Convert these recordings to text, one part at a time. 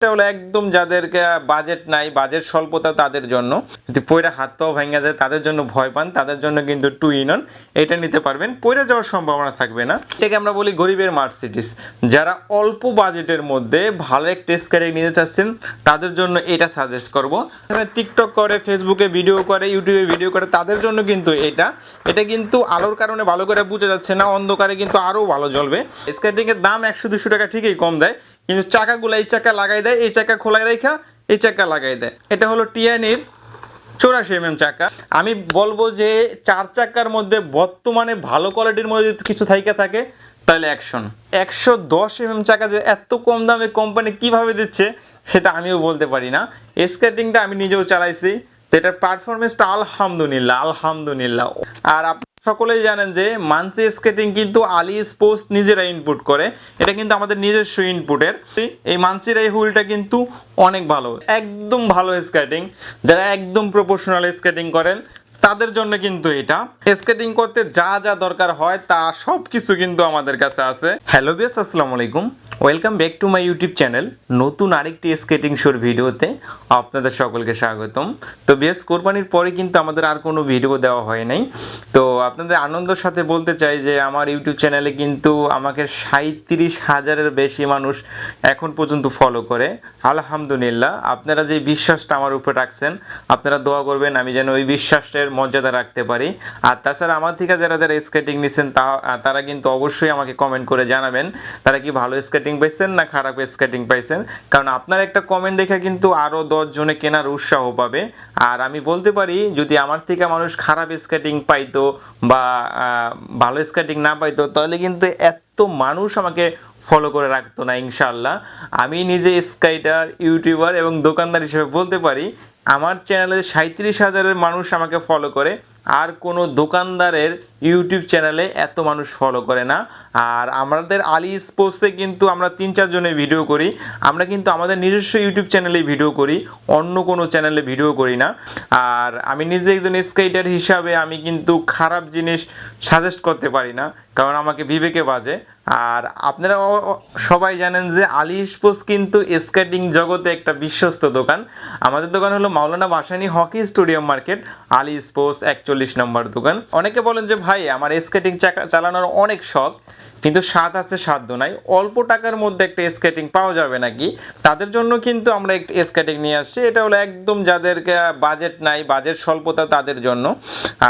এটা হলো একদম যাদেরকে বাজেট নাই বাজেট স্বল্পতা তাদের জন্য। যদি পয়রা হাত পাও ভেঙে যায়, তাদের জন্য ভয় পান, তাদের জন্য কিন্তু টু ইন অন এটা নিতে পারবেন। পয়রা যাওয়ার সম্ভাবনা থাকবে না। এটাকে আমরা বলি গরিবের মার্সিডিস যারা অল্প বাজেটের মধ্যে ভালো একটা স্ক্যারিং নিতে চাচ্ছেন, তাদের জন্য এটা সাজেস্ট করব। টিকটক করে ফেসবুকে ভিডিও করে ইউটিউবে ভিডিও করে, তাদের জন্য কিন্তু এটা। এটা কিন্তু আলোর কারণে ভালো করে বোঝা যাচ্ছে না, অন্ধকারে কিন্তু আরও ভালো জ্বলবে। স্কেটিং এর দাম একশো দুশো টাকা ঠিকই কম দেয় কিন্তু চাকাগুলো এই চাকা লাগাই দেয়, এই চাকা খোলাই রেখা, এই চাকা লাগাই দেয়। এটা হলো টিয়ানির চৌরাশি এমএম চাকা। আমি বলব যে চার চাকার মধ্যে বর্তমানে ভালো কোয়ালিটির মধ্যে কিছু থাইকা থাকে, তাহলে অ্যাকশন একশো দশ এমএম চাকা যে এত কম দামে কোম্পানি কীভাবে দিচ্ছে, সেটা আমিও বলতে পারি না। স্কেটিংটা আমি নিজেও চালাইছি। তো এটার পারফরমেন্সটা আলহামদুলিল্লাহ আলহামদুলিল্লাহ। আর সকলেই জানেন যে মানসি স্কেটিং কিন্তু আলি স্পোর্টস নিজেরা ইনপুট করে। এটা কিন্তু আমাদের নিজস্ব ইনপুটের এই মানসির এই হুইলটা কিন্তু অনেক ভালো। একদম ভালো স্কেটিং। যারা একদম প্রফেশনাল স্কেটিং করেন, তাদের জন্য কিন্তু এটা। স্কেটিং করতে যা যা দরকার হয়, তা সব কিছু কিন্তু আমাদের কাছে আছে। হ্যালো বিয়াস আসসালামু আলাইকুম। Welcome back to my YouTube channel নতুন আরেকটি স্কেটিং শোর ভিডিওতে আপনাদের সকলকে স্বাগতম। তো বেশ, কোরবানির পরে কিন্তু আমাদের আর কোনো ভিডিও দেওয়া হয় নাই। তো আপনাদের আনন্দের সাথে বলতে চাই যে আমার ইউটিউব চ্যানেলে কিন্তু আমাকে সাঁত্রিশ হাজারের বেশি মানুষ এখন পর্যন্ত ফলো করে। আলহামদুলিল্লাহ, আপনারা যে বিশ্বাসটা আমার উপরে রাখছেন, আপনারা দোয়া করবেন আমি যেন ওই বিশ্বাসের মর্যাদা রাখতে পারি। আর তাছাড়া আমার থেকে যারা যারা স্কেটিং নিচ্ছেন তা তারা কিন্তু অবশ্যই আমাকে কমেন্ট করে জানাবেন, তারা কি ভালো স্কেটিং পাইছেন না খারাপ স্কেটিং পাইছেন? কারণ আপনার একটা কমেন্ট দেখে কিন্তু আরও দশ জনে কেনার উৎসাহ পাবে। আর আমি বলতে পারি, যদি আমার থেকে মানুষ খারাপ স্কেটিং পাইতো বা ভালো স্কেটিং না পাইতো, তাহলে কিন্তু এত মানুষ আমাকে ফলো করে রাখতো না ইনশাল্লাহ আমি নিজে স্কাইটার ইউটিউবার এবং দোকানদার হিসেবে বলতে পারি, আমার চ্যানেলে সাঁত্রিশ হাজারের মানুষ আমাকে ফলো করে, আর কোনো দোকানদারের ইউটিউব চ্যানেলে এত মানুষ ফলো করে না। আর আমাদের আলি স্পোর্টসে কিন্তু আমরা তিন চারজনে ভিডিও করি। আমরা কিন্তু আমাদের নিজস্ব ইউটিউব চ্যানেলে ভিডিও করি, অন্য কোনো চ্যানেলে ভিডিও করি না। আর আমি নিজে একজন স্কেটার হিসাবে আমি কিন্তু খারাপ জিনিস সাজেস্ট করতে পারি না, কারণ আমাকে বিবেকে বাজে। আর আপনারা সবাই জানেন যে আলি স্পোর্টস কিন্তু স্কেটিং জগতে একটা বিশ্বস্ত দোকান। আমাদের দোকান হলো Maulana Bhashani hockey stadium market, Ali sports একচল্লিশ নম্বর দোকান। অনেকে বলেন যে ভাই, আমার স্কেটিং চালানোর অনেক শখ, কিন্তু স্বাদ আছে সাধ্য নাই। অল্প টাকার মধ্যে একটা স্কেটিং পাওয়া যাবে নাকি? তাদের জন্য কিন্তু আমরা একটা স্কেটিং নিয়ে আসছি। এটা হলো একদম যাদেরকে বাজেট নাই বাজেট স্বল্পতা তাদের জন্য।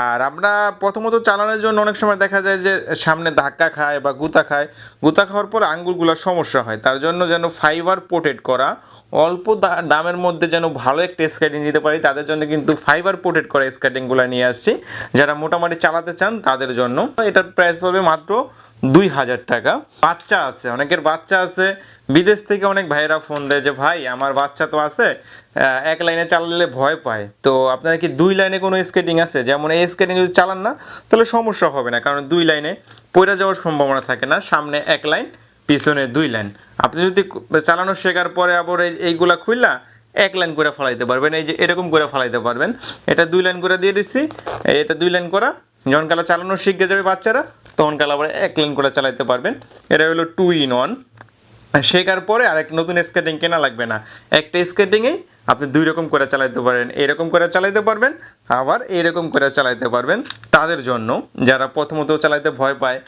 আর আমরা প্রথমত চালানোর জন্য অনেক সময় দেখা যায় যে সামনে ধাক্কা খায় বা গুতা খায়। গুতা খাওয়ার পর আঙ্গুলগুলোর সমস্যা হয়। তার জন্য যেন ফাইবার পোটেড করা অল্প দামের মধ্যে যেন ভালো একটা স্কেটিং দিতে পারি, তাদের জন্য কিন্তু ফাইবার পোটেড করা স্কেটিংগুলো নিয়ে আসছি। যারা মোটামুটি চালাতে চান, তাদের জন্য। এটার প্রাইস পাবে মাত্র দুই হাজার টাকা। বাচ্চা আছে, অনেকের বাচ্চা আছে। বিদেশ থেকে অনেক ভাইয়েরা ফোন দেয় যে, ভাই, আমার বাচ্চা তো আছে। এক লাইনে চালালে ভয় পায়। তো আপনারা কি দুই লাইনে কোনো স্কেটিং আছে? যেমন এই স্কেটিং যদি চালান না, তাহলে সমস্যা হবে না। কারণ দুই লাইনে পড়ে যাওয়ার সম্ভাবনা থাকে না। সামনে এক লাইন পিছনে দুই লাইন আপনি যদি চালানো শেখার পরে আবার এই- এইগুলা খুললা, এক লাইন করে ফলাইতে পারবেন। এই যে এরকম করে ফলাইতে পারবেন। এটা দুই লাইন করে দিয়ে দিচ্ছি। এটা দুই লাইন করা। যখন কালা চালানো শিখে যাবে বাচ্চারা, তখন কালা আবার এক লাইন করে চালাইতে পারবেন। এটা হলো টু ইন ওয়ান শেখার পরে আর এক নতুন স্কেটিং কেনা লাগবে না। একটা স্কেটিংয়েই আপনি দুই রকম করে চালাইতে পারেন। এরকম করে চালাইতে পারবেন, আবার এরকম করে চালাইতে পারবেন। তাদের জন্য যারা প্রথমত চালাইতে ভয় পায়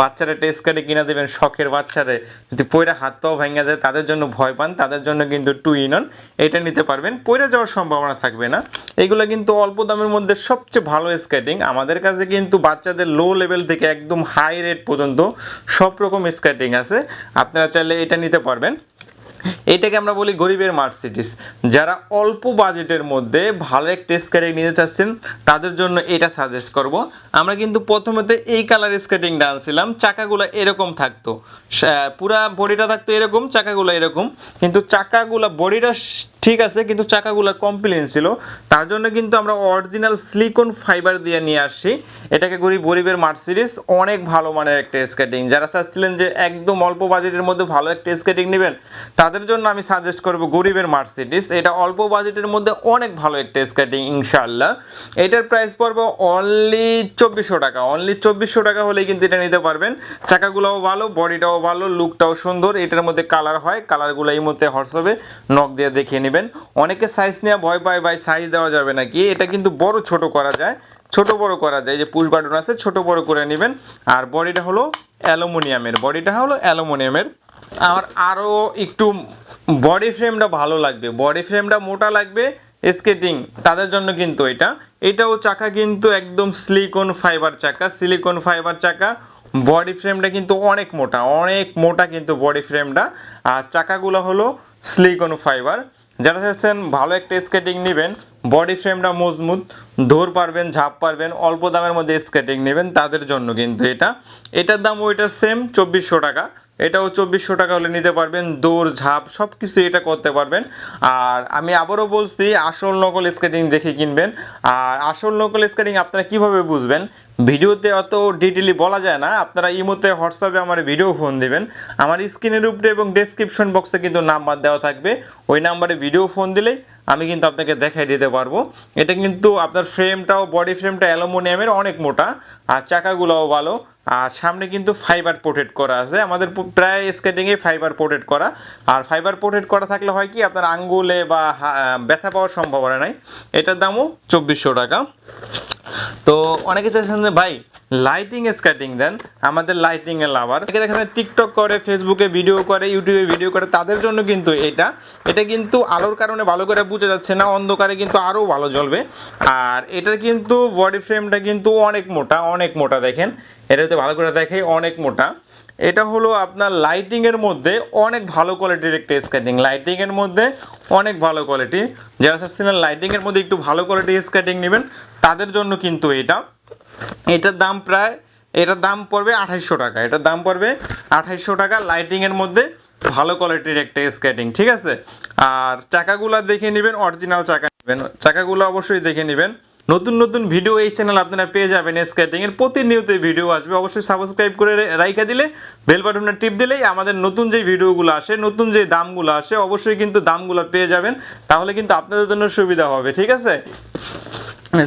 বাচ্চারা টেস্ট কার্ডে কিনা দেবেন, শখের বাচ্চারে। যদি পয়রা হাত পাও ভেঙে যায়, তাদের জন্য ভয় পান, তাদের জন্য কিন্তু টু ইন অন এটা নিতে পারবেন। পয়রা যাওয়ার সম্ভাবনা থাকবে না। এগুলো কিন্তু অল্প দামের মধ্যে সবচেয়ে ভালো স্কেটিং আমাদের কাছে কিন্তু বাচ্চাদের লো লেভেল থেকে একদম হাই রেট পর্যন্ত সব রকম স্কেটিং আছে। আপনারা চাইলে এটা নিতে পারবেন। এটাকে আমরা বলি গরিবের মার্সিডিস যারা অল্প বাজেটের মধ্যে ভালো একটা স্কেটিং নিতে চাচ্ছেন, তাদের জন্য এটা সাজেস্ট করব। আমরা কিন্তু প্রথমেতে এই কালার স্কেটিংটা আনছিলাম, চাকাগুলো এরকম থাকতো। পুরা বডিটা থাকতো এরকম, চাকাগুলো এরকম। কিন্তু চাকাগুলো বডিটা ঠিক আছে, কিন্তু চাকাগুলো কমপ্লেন ছিল। তার জন্য কিন্তু আমরা অরিজিনাল সিলিকন ফাইবার দিয়ে নিয়ে আসছি এটাকে করি গরিবের মার্সিডিস অনেক ভালো মানের একটা স্কেটিং যারা চাচ্ছিলেন যে একদম অল্প বাজেটের মধ্যে ভালো একটা স্কেটিং নেবেন, তাদের জন্য আমি সাজেস্ট করব গরিবের মার্সিডিস এটা অল্প বাজেটের মধ্যে অনেক ভালো একটা স্কেটিং ইনশাআল্লাহ। এটার প্রাইস পড়বে অনলি চব্বিশশো টাকা। অনলি চব্বিশশো টাকা হলেই কিন্তু এটা নিতে পারবেন। চাকাগুলোও ভালো, বডিটাও ভালো লুকটাও সুন্দর। এটার মধ্যে কালার হয় কালারগুলো এই মধ্যে হোয়াটসঅ্যাপে নখ দিয়ে দেখিয়ে নেবেন। অনেকে সাইজ নেওয়া ভয় পায়, ভাই সাইজ দেওয়া যাবে নাকি? এটা কিন্তু বড় ছোট করা যায়, ছোট বড় করা যায়। যে পুশ বাটন আছে, ছোট বড় করে নেবেন। আর বডিটা হলো অ্যালুমিনিয়ামের, বডিটা হলো অ্যালুমিনিয়ামের। আর আরও একটু বডি ফ্রেমটা ভালো লাগবে। বডি ফ্রেমটা মোটা লাগবে স্কেটিং তাদের জন্য কিন্তু এটা। এটাও চাকা কিন্তু একদম সিলিকন ফাইবার চাকা সিলিকন ফাইবার চাকা। বডি ফ্রেমটা কিন্তু অনেক মোটা অনেক মোটা কিন্তু বডি ফ্রেমটা আর চাকাগুলো হলো সিলিকন ফাইবার যারা চাচ্ছেন ভালো একটা স্কেটিং নেবেন বডি ফ্রেমটা মজবুত দৌড় পারবেন, ঝাঁপ পারবেন, অল্প দামের মধ্যে স্কেটিং নেবেন, তাদের জন্য কিন্তু এটা। এটার দাম ওইটার সেম চব্বিশশো টাকা। এটাও চব্বিশশো টাকা হলে নিতে পারবেন, দৌড়, ঝাঁপ সব কিছু এটা করতে পারবেন। আর আমি আবারও বলছি, আসল নকল স্কেটিং দেখে কিনবেন। আর আসল নকল স্কেটিং আপনারা কীভাবে বুঝবেন? ভিডিওতে অত ডিটেলি বলা যায় না। আপনারা ইমোতে, হোয়াটসঅ্যাপে আমার ভিডিও ফোন দিবেন। আমার স্ক্রিনের উপরে এবং ডেসক্রিপশন বক্সে কিন্তু নাম্বার দেওয়া থাকবে। ওই নাম্বারে ভিডিও ফোন দিলেই আমি কিন্তু আপনাকে দেখাই দিতে পারব। এটা কিন্তু আপনার ফ্রেমটাও বডি ফ্রেমটা অ্যালুমিনিয়ামের অনেক মোটা, আর চাকাগুলোও ভালো। আর সামনে কিন্তু ফাইবার পোর্টেড করা আছে। আমাদের প্রায় স্কেটিংয়ে ফাইবার পোর্টেড করা। আর ফাইবার পোর্টেড করা থাকলে হয় কি, আপনার আঙ্গুলে বা ব্যথা পাওয়ার সম্ভাবনা নাই। এটার দামও চব্বিশশো টাকা। তো অনেকে চাইছেন যে, ভাই লাইটিং স্কেটিং দেন আমাদের লাইটিং এর লাভার অনেকে দেখা যায় টিকটক করে ফেসবুকে ভিডিও করে ইউটিউবে ভিডিও করে, তাদের জন্য কিন্তু এটা। এটা কিন্তু আলোর কারণে ভালো করে বোঝা যাচ্ছে না, অন্ধকারে কিন্তু আরও ভালো জ্বলবে। আর এটার কিন্তু বডি ফ্রেমটা কিন্তু অনেক মোটা অনেক মোটা দেখেন। এটা যদি ভালো করে দেখে, অনেক মোটা। এটা হলো আপনার লাইটিং এর মধ্যে অনেক ভালো কোয়ালিটির একটা স্কেটিং লাইটিং এর মধ্যে অনেক ভালো কোয়ালিটি যারা চাচ্ছিলেন লাইটিং এর মধ্যে একটু ভালো কোয়ালিটির স্কেটিং নেবেন, তাদের জন্য কিন্তু এটা। এটার দাম প্রায়, এটার দাম পড়বে আঠাইশশো টাকা। এটার দাম পড়বে আঠাইশশো টাকা। লাইটিং এর মধ্যে ভালো কোয়ালিটির একটা স্কেটিং ঠিক আছে? আর চাকাগুলো দেখে নেবেন অরিজিনাল চাকা নেবেন। চাকাগুলো অবশ্যই দেখে নেবেন। নতুন নতুন ভিডিও এই চ্যানেল আপনারা পেয়ে যাবেন স্কেটিং এর। প্রতিনিয়ত ভিডিও আসবে। অবশ্যই সাবস্ক্রাইব করে রাইখা দিলে বেল বাটনটা টিপ দিলেই আমাদের নতুন যে ভিডিওগুলো আসে, নতুন যে দামগুলো আসে, অবশ্যই কিন্তু দামগুলো পেয়ে যাবেন। তাহলে কিন্তু আপনাদের জন্য সুবিধা হবে, ঠিক আছে?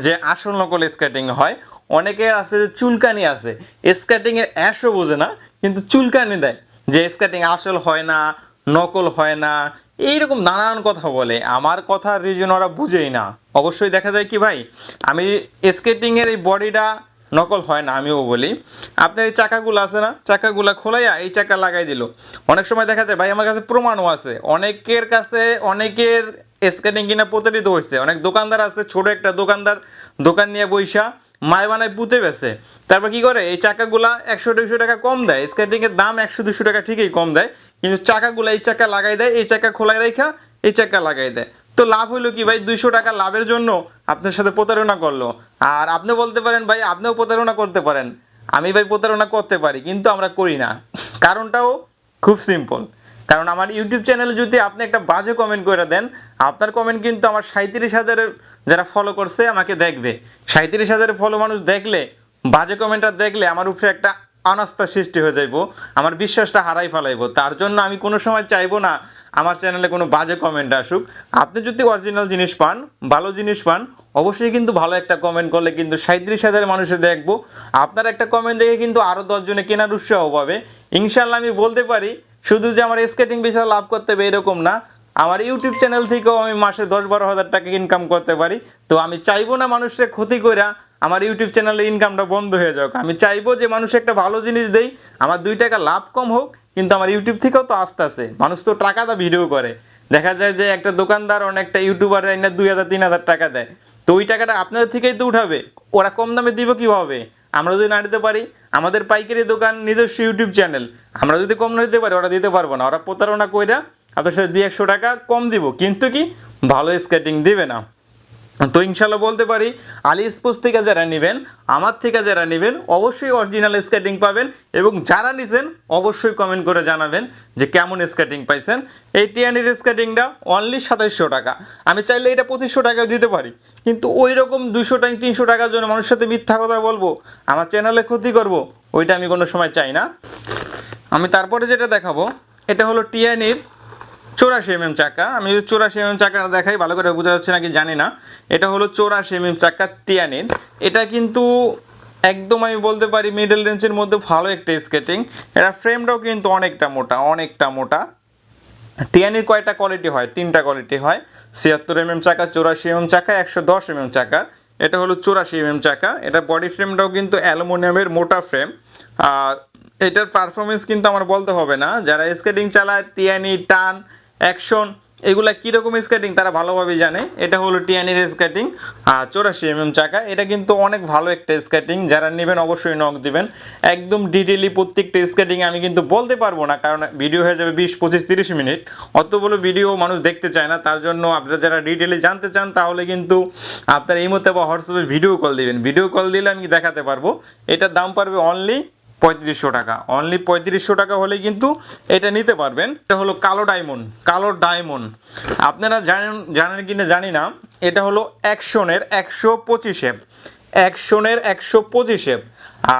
যে আসল নকল স্কেটিং হয় অনেকে আছে যে চুলকানি আছে স্কেটিং এর অ্যাশও বোঝে না, কিন্তু চুলকানি দেয়। যে স্কেটিং আসল হয় না, নকল হয় না, এইরকম নানান কথা বলে। আমার কথা রিজন ওরা বুঝেই না। অবশ্যই দেখা যায় কি ভাই, আমি স্কেটিং এর এই বডিটা নকল হয় না, আমিও বলি। আপনার এই চাকাগুলো আছে না? চাকাগুলো খোলাইয়া এই চাকা লাগাই দিল। অনেক সময় দেখা যায়, ভাই, আমার কাছে প্রমাণও আছে। অনেকের কাছে, অনেকের স্কেটিং কিনা প্রতারিত হয়েছে অনেক দোকানদার আছে, ছোট একটা দোকানদার, দোকান নিয়ে বইসা মায় বানায় পুঁতে বেছে। তারপর কি করে? এই চাকাগুলা একশো দুশো টাকা কম দেয়। স্কেটিং এর দাম একশো দুশো টাকা ঠিকই কম দেয়। কিন্তু চাকাগুলা এই চাকা লাগাই দেয়, এই চাকা খোলাই রেখা, এই চাকা লাগাই দেয়। তো লাভ হইল কি ভাই? দুইশো টাকা লাভের জন্য আপনার সাথে প্রতারণা করল। আর আপনি বলতে পারেন ভাই, আপনিও প্রতারণা করতে পারেন। আমি ভাই প্রতারণা করতে পারি, কিন্তু আমরা করি না। কারণটাও খুব সিম্পল কারণ আমার ইউটিউব চ্যানেলে যদি আপনি একটা বাজে কমেন্ট করে দেন, আপনার কমেন্ট কিন্তু আমার সাঁত্রিশ হাজারের যারা ফলো করছে আমাকে দেখবে। সাঁত্রিশ হাজারের ফলো মানুষ দেখলে, বাজে কমেন্টটা দেখলে আমার উপরে একটা অনাস্থা সৃষ্টি হয়ে যাইব, আমার বিশ্বাসটা হারাই ফেলাইবো। তার জন্য আমি কোনো সময় চাইব না আমার চ্যানেলে কোনো বাজে কমেন্ট আসুক। আপনি যদি অরিজিনাল জিনিস পান, ভালো জিনিস পান, অবশ্যই কিন্তু ভালো একটা কমেন্ট করলে কিন্তু সাঁত্রিশ হাজার মানুষে দেখব। আপনার একটা কমেন্ট দেখে কিন্তু আরও দশজনে কেনার উৎসাহ পাবে। ইনশাল্লাহ আমি বলতে পারি শুধু যে আমার স্কেটিং বিষয়ে লাভ করতে হবে এরকম না, আমার ইউটিউব চ্যানেল থেকেও আমি মাসে দশ বারো হাজার টাকা ইনকাম করতে পারি। তো আমি চাইব না মানুষের ক্ষতি কইরা আমার ইউটিউব চ্যানেলে ইনকামটা বন্ধ হয়ে যাক। আমি চাইব যে মানুষ একটা ভালো জিনিস দেই, আমার দুই টাকা লাভ কম হোক, কিন্তু আমার ইউটিউব থেকেও তো আস্তে আস্তে। মানুষ তো টাকা দা ভিডিও করে। দেখা যায় যে একটা দোকানদার অনেকটা ইউটিউবার দুই হাজার, তিন হাজার টাকা দেয়। তো ওই টাকাটা আপনাদের থেকেই তো উঠাবে। ওরা কম দামে দিব কীভাবে? আমরা যদি না দিতে পারি, আমাদের পাইকারি দোকান নিজস্ব ইউটিউব চ্যানেল, আমরা যদি কম না দিতে পারি, ওরা দিতে পারব না। ওরা প্রতারণা কইরা আপনার সাথে দুই একশো টাকা কম দিব। কিন্তু কি? ভালো স্কেটিং দিবে না। তো ইনশাল্লাহ বলতে পারি, আলি স্পোর্টস থেকে যারা নেবেন, আমার থেকে যারা নেবেন, অবশ্যই অরিজিনাল স্কেটিং পাবেন এবং যারা নিছেন, অবশ্যই কমেন্ট করে জানাবেন যে কেমন স্কেটিং পাইছেন। এই টিয়ানির স্কেটিংটা অনলি সাতাইশশো টাকা। আমি চাইলে এটা পঁচিশশো টাকাও দিতে পারি, কিন্তু ওই রকম দুশো টাকা, তিনশো টাকার জন্য মানুষের সাথে মিথ্যা কথা বলব, আমার চ্যানেলে ক্ষতি করব, ওইটা আমি কোনো সময় চাই না। আমি তারপরে যেটা দেখাবো, এটা হলো টিয়ানির চৌরাশি এমএম চাকা। আমি যদি চৌরাশি এমএম চাকা দেখাই, ভালো করে বোঝা যাচ্ছে নাকি জানি না। এটা হলো চৌরাশি এমএম চাকা টিয়ানির এটা কিন্তু একদম আমি বলতে পারি মিডল রেঞ্জের মধ্যে ভালো একটা স্কেটিং এটা ফ্রেমটাও কিন্তু অনেকটা মোটা অনেকটা মোটা। টিয়ানির কয়টা কোয়ালিটি হয়? তিনটা কোয়ালিটি হয়। ছিয়াত্তর এমএম চাকা, চৌরাশি এম এম চাকা, একশো দশ এমএম চাকা। এটা হলো চৌরাশি এমএম চাকা। এটা বডি ফ্রেমটাও কিন্তু অ্যালুমিনিয়ামের মোটা ফ্রেম আর এটার পারফরমেন্স কিন্তু আমার বলতে হবে না। যারা স্কেটিং চালায় টিয়ানি টান অ্যাকশন, এগুলা কীরকম স্কেটিং তারা ভালোভাবে জানে। এটা হলো টিয়ানির স্কেটিং। আর চৌরাশি এমএম চাকা, এটা কিন্তু অনেক ভালো একটা স্কেটিং। যারা নেবেন অবশ্যই নক দিবেন। একদম ডিটেলি প্রত্যেকটা স্কেটিং আমি কিন্তু বলতে পারব না, কারণ ভিডিও হয়ে যাবে বিশ, পঁচিশ, তিরিশ মিনিট। অতগুলো ভিডিও মানুষ দেখতে চায় না, তার জন্য আপনারা যারা ডিটেলি জানতে চান, তাহলে কিন্তু আপনারা এই মুহূর্তে বা হোয়াটসঅ্যাপে ভিডিও কল দিবেন। ভিডিও কল দিলে আমি দেখাতে পারব। এটার দাম পারবে অনলি পঁয়ত্রিশশো টাকা। অনলি পঁয়ত্রিশশো টাকা হলে কিন্তু এটা নিতে পারবেন। এটা হলো কালো ডায়মন্ড কালো ডায়মন্ড আপনারা জানেন জানেন কিনা জানি না, এটা হলো অ্যাকশনের একশো পঁচিশে অ্যাকশনের একশো পঁচিশে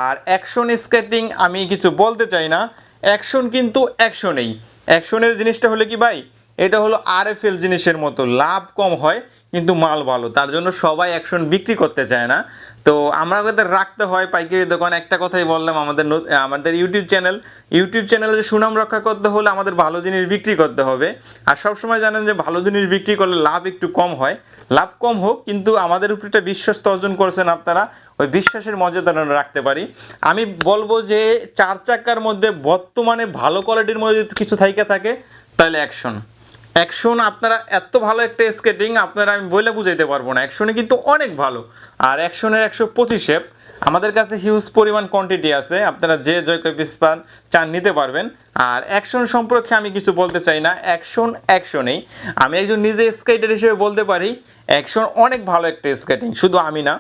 আর অ্যাকশন স্কেটিং আমি কিছু বলতে চাই না। অ্যাকশন কিন্তু অ্যাকশনেই অ্যাকশনের জিনিসটা হলে কি ভাই? এটা হলো আরএফএল জিনিসের মতো। লাভ কম হয়, কিন্তু মাল ভালো। তার জন্য সবাই অ্যাকশন বিক্রি করতে চায় না। তো আমরা আমাদের রাখতে হয় পাইকারি দোকান। একটা কথাই বললাম আমাদের আমাদের ইউটিউব চ্যানেল ইউটিউব চ্যানেলের সুনাম রক্ষা করতে হলে আমাদের ভালো জিনিস বিক্রি করতে হবে। আর সবসময় জানেন যে ভালো জিনিস বিক্রি করলে লাভ একটু কম হয়। লাভ কম হোক, কিন্তু আমাদের উপর একটা বিশ্বস্ত অর্জন করেছেন আপনারা, ওই বিশ্বাসের মর্যাদা রাখতে পারি। আমি বলব যে চার চাকার মধ্যে বর্তমানে ভালো কোয়ালিটির মধ্যে কিছু থাইকা থাকে, তাহলে অ্যাকশন অ্যাকশন আপনারা এত ভালো একটা স্কেটিং আপনারা আমি বলে বুঝাইতে পারব না। অ্যাকশনে কিন্তু অনেক ভালো। আর অ্যাকশনের একশো পঁচিশে আমাদের কাছে হিউজ পরিমাণ কোয়ান্টিটি আছে। আপনারা যে জয় পিস পান, চান নিতে পারবেন। আর অ্যাকশন সম্পর্কে আমি কিছু বলতে চাই না। অ্যাকশন অ্যাকশনেই আমি একজন নিজে স্কেটার হিসেবে বলতে পারি অ্যাকশন অনেক ভালো একটা স্কেটিং শুধু আমি না।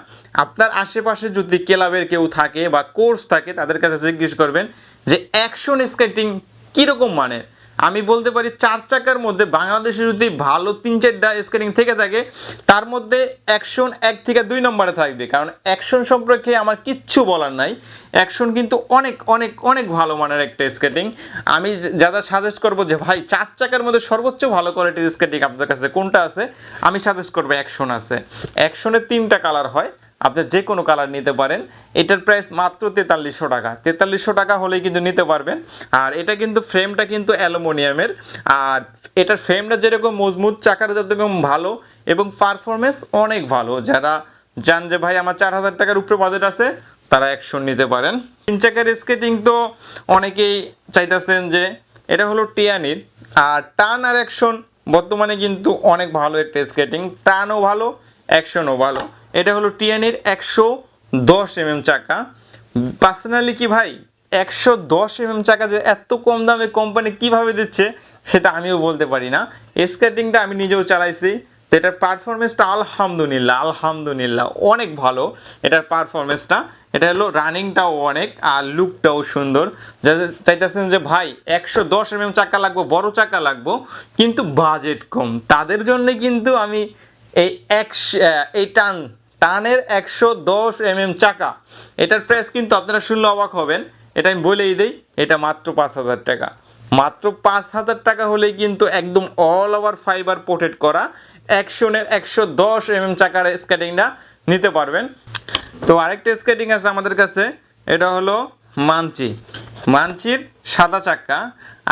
আপনার আশেপাশে যদি ক্লাবের কেউ থাকে বা কোর্স থাকে, তাদের কাছে জিজ্ঞেস করবেন যে অ্যাকশন স্কেটিং কীরকম মানের? আমি বলতে পারি চার চাকার মধ্যে বাংলাদেশে যদি ভালো তিন চারটা স্কেটিং থেকে থাকে, তার মধ্যে অ্যাকশন এক থেকে দুই নম্বরে থাকবে। কারণ অ্যাকশন সম্পর্কে আমার কিচ্ছু বলার নাই। অ্যাকশন কিন্তু অনেক অনেক অনেক ভালো মানের একটা স্কেটিং আমি যারা সাজেস্ট করব যে, ভাই, চার চাকার মধ্যে সর্বোচ্চ ভালো কোয়ালিটির স্কেটিং আপনার কাছে কোনটা আছে? আমি সাজেস্ট করব অ্যাকশন আছে। অ্যাকশনের তিনটা কালার হয়। আপনি যে কোনো কালার নিতে পারেন। এটার প্রাইস মাত্র তেতাল্লিশশো টাকা। তেতাল্লিশশো টাকা হলেই কিন্তু নিতে পারবেন। আর এটা কিন্তু ফ্রেমটা কিন্তু অ্যালুমিনিয়ামের। আর এটার ফ্রেমটা যেরকম মজবুত চাকার যেরকম ভালো এবং পারফরমেন্স অনেক ভালো। যারা জান যে, ভাই, আমার চার হাজার টাকার উপরে বাজেট আছে, তারা অ্যাকশন নিতে পারেন। তিন চাকার স্কেটিং তো অনেকেই চাইতেছেন যে, এটা হলো টিয়ানির আর টান আর অ্যাকশন বর্তমানে কিন্তু অনেক ভালো একটা স্কেটিং টানও ভালো অ্যাকশনও ভালো। এটা হলো টিএনের একশো দশ এমএম চাকা। পার্সোনালি কি ভাই, একশো দশ এমএম চাকা যে এত কম দামে কোম্পানি কীভাবে দিচ্ছে, সেটা আমিও বলতে পারি না। স্কেটিংটা আমি নিজেও চালাইছি এটার পারফরমেন্সটা আলহামদুলিল্লাহ আলহামদুলিল্লাহ অনেক ভালো। এটার পারফরমেন্সটা এটা হলো রানিংটাও অনেক আর লুকটাও সুন্দর। চাইতেছেন যে ভাই, একশো দশ এমএম চাকা লাগবো, বড় চাকা লাগবো, কিন্তু বাজেট কম। তাদের জন্য কিন্তু আমি এই একশো এই টান টানের একশো দশ এমএম চাকা। এটার প্রাইস কিন্তু আপনারা শুনলে অবাক হবেন। এটা আমি বলেই দিই, এটা মাত্র পাঁচ হাজার টাকা। মাত্র পাঁচ হাজার টাকা হলেই কিন্তু একদম অল ওভার ফাইবার পোর্টেড করা অ্যাকশনের একশো দশ এমএম চাকার স্কেটিংটা নিতে পারবেন। তো আরেকটা স্কেটিং আছে আমাদের কাছে, এটা হলো মানচি মানচির সাদা চাক্কা।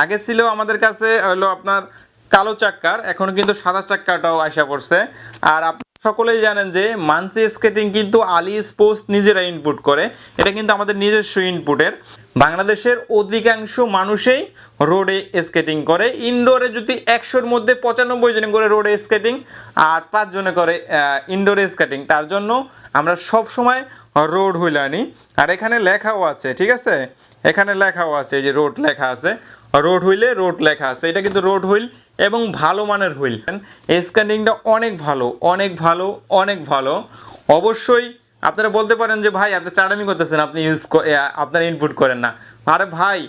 আগে ছিল আমাদের কাছে হলো আপনার কালো চাক্কার, এখন কিন্তু সাদা চাক্কাটাও আসা পড়ছে। আর সকলেই জানেন যে মানসি স্কেটিং কিন্তু আলি স্পোর্টস নিজেরা ইনপুট করে। এটা কিন্তু আমাদের নিজস্ব ইনপুটের বাংলাদেশের অধিকাংশ মানুষই রোডে স্কেটিং করে। ইনডোরে যদি একশোর মধ্যে পঁচানব্বই জন করে রোডে স্কেটিং আর পাঁচ জনে করে ইনডোরে স্কেটিং তার জন্য আমরা সব সময় রোড হুইল আনি আর এখানে লেখাও আছে, ঠিক আছে? এখানে লেখাও আছে, এই যে রোড লেখা আছে। রোড হুইলে রোড লেখা আছে। এটা কিন্তু রোড হুইল এবং ভালো মানের হুইল স্ক্যানিংটা অনেক ভালো অনেক ভালো অনেক ভালো। অবশ্যই আপনারা বলতে পারেন যে, ভাই, আপনি চাটামি করতেছেন, আপনি ইউজ আপনারা ইনপুট করেন না। আরে ভাই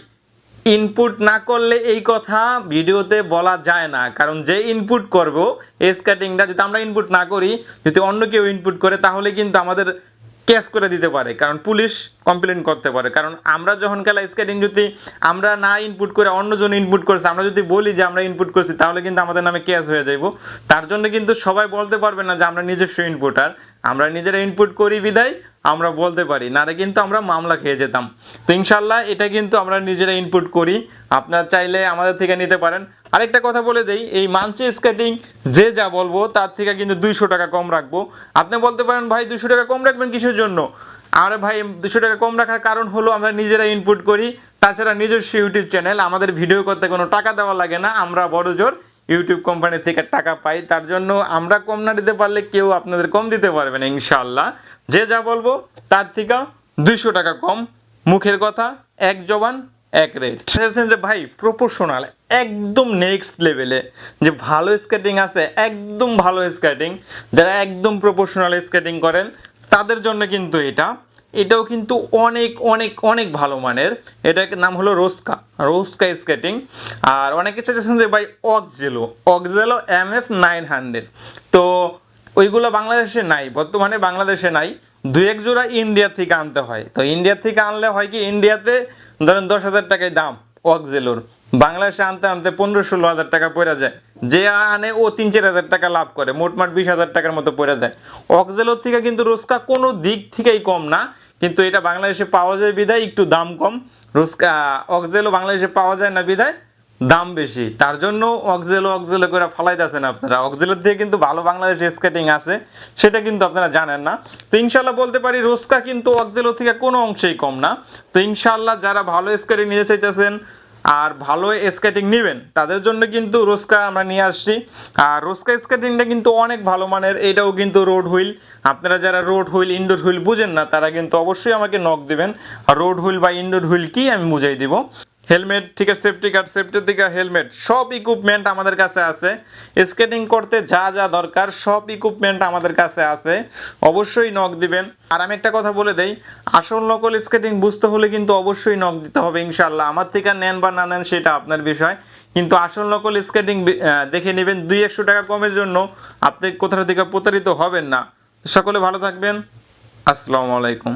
ইনপুট না করলে এই কথা ভিডিওতে বলা যায় না। কারণ যে ইনপুট করব, এই স্ক্যাটিংটা যদি আমরা ইনপুট না করি, যদি অন্য কেউ ইনপুট করে, তাহলে কিন্তু আমাদের ক্যাশ করে দিতে পারে, কারণ পুলিশ কমপ্লেন করতে পারে। কারণ আমরা যখন খেলা স্কেটিং যদি আমরা না ইনপুট করে, অন্যজন ইনপুট করছে, আমরা যদি বলি যে আমরা ইনপুট করছি, তাহলে কিন্তু আমাদের নামে কেস হয়ে যাইব। তার জন্য কিন্তু সবাই বলতে পারবে না যে আমরা নিজস্ব ইনপুটার আমরা নিজেরা ইনপুট করি বিদায় আমরা বলতে পারি। নারে কিন্তু আমরা মামলা খেয়ে যেতাম। তো ইনশাল্লাহ এটা কিন্তু আমরা নিজেরা ইনপুট করি। আপনার চাইলে আমাদের থেকে নিতে পারেন। আরেকটা কথা বলে দেই, এই মানচে স্কেটিং যে যা বলব তার থেকে কিন্তু দুইশো টাকা কম রাখব। আপনি বলতে পারেন, ভাই দুশো টাকা কম রাখবেন কিসের জন্য? আরে ভাই দুশো টাকা কম রাখার কারণ হলো আমরা নিজেরা ইনপুট করি। তাছাড়া নিজস্ব ইউটিউব চ্যানেল, আমাদের ভিডিও করতে কোনো টাকা দেওয়া লাগে না। আমরা বড় জোর ইউটিউব কোম্পানি থেকে টাকা পাই, তার জন্য আমরা কম না দিতে পারলে কেউ আপনাদের কম দিতে পারবে না ইনশাল্লাহ যে যা বলব, তার থেকে দুইশো টাকা কম। মুখের কথা, এক জবান, এক রেট। যে, ভাই প্রপোর্শনাল একদম নেক্সট লেভেলে যে, ভালো স্কেটিং আছে, একদম ভালো স্কেটিং যারা একদম প্রপোর্শনাল স্কেটিং করেন, তাদের জন্য কিন্তু এটা এটাও কিন্তু অনেক অনেক অনেক ভালো মানের। এটার নাম হলো রোস্কা রোস্কা স্কেটিং। আর অনেকে চাইছেন যে ভাই Oxelo Oxelo M F nine hundred তো ওইগুলো বাংলাদেশে নাই, বর্তমানে বাংলাদেশে নাই। দু এক জোড়া ইন্ডিয়া থেকে আনতে হয়। তো ইন্ডিয়া থেকে আনলে হয় কি ইন্ডিয়াতে ধরেন দশ হাজার টাকায় দাম অকজেলোর বাংলাদেশে আনতে আনতে পনেরো ষোলো হাজার টাকা পড়ে যায়। যে আনে ও তিন, চার হাজার টাকা লাভ করে, মোটমাট বিশ হাজার টাকার মতো পড়ে যায়। অকজেলোর থেকে কিন্তু রোজকা কোনো দিক থেকেই কম না। কিন্তু এটা বাংলাদেশে পাওয়া যায় বিধায় একটু দাম কম। রুস্কা অক্সেলও বাংলাদেশে পাওয়া যায় না বিধায় দাম বেশি। তার জন্য অক্সেল অক্সেল করে ফালাইতেছেন আপনারা। অক্সেলের দিয়ে কিন্তু ভালো বাংলাদেশ স্কেটিং আছে, সেটা কিন্তু আপনারা জানেন না। তো ইনশাল্লাহ বলতে পারি, রোস্কা কিন্তু অকজেলো থেকে কোনো অংশেই কম না। তো ইনশাল্লাহ যারা ভালো স্কেটিং নিতে চাইতেছেন আর ভালো স্কেটিং নেবেন, তাদের জন্য কিন্তু রোস্কা আমরা নিয়ে আসছি। আর রোস্কা স্কেটিংটা কিন্তু অনেক ভালো মানের, এটাও কিন্তু রোড হুইল। আপনারা যারা রোড হুইল ইনডোর হুইল বুঝেন না, তারা কিন্তু অবশ্যই আমাকে নক দেবেন। আর রোড হুইল বা ইনডোর হুইল কি আমি বুঝাই দিব। হেলমেট আছে সেফটি গার্ড সেফটি থেকে হেলমেট, সব ইকুইপমেন্ট আমাদের কাছে আছে। স্কেটিং করতে যা যা দরকার, সব ইকুইপমেন্ট আমাদের কাছে আছে। অবশ্যই নক দিবেন। আর আমি একটা কথা বলে দেই, আসল নকল স্কেটিং বুঝতে হলে কিন্তু অবশ্যই নক দিতে হবে ইনশাল্লাহ আমার থেকে নেন বা না নেন, সেটা আপনার বিষয়। কিন্তু আসল নকল স্কেটিং দেখে নেবেন দুই একশো টাকা কমের জন্য। আপনি কোথাও থেকে প্রতারিত হবেন না। সকলে ভালো থাকবেন। আসসালামু আলাইকুম।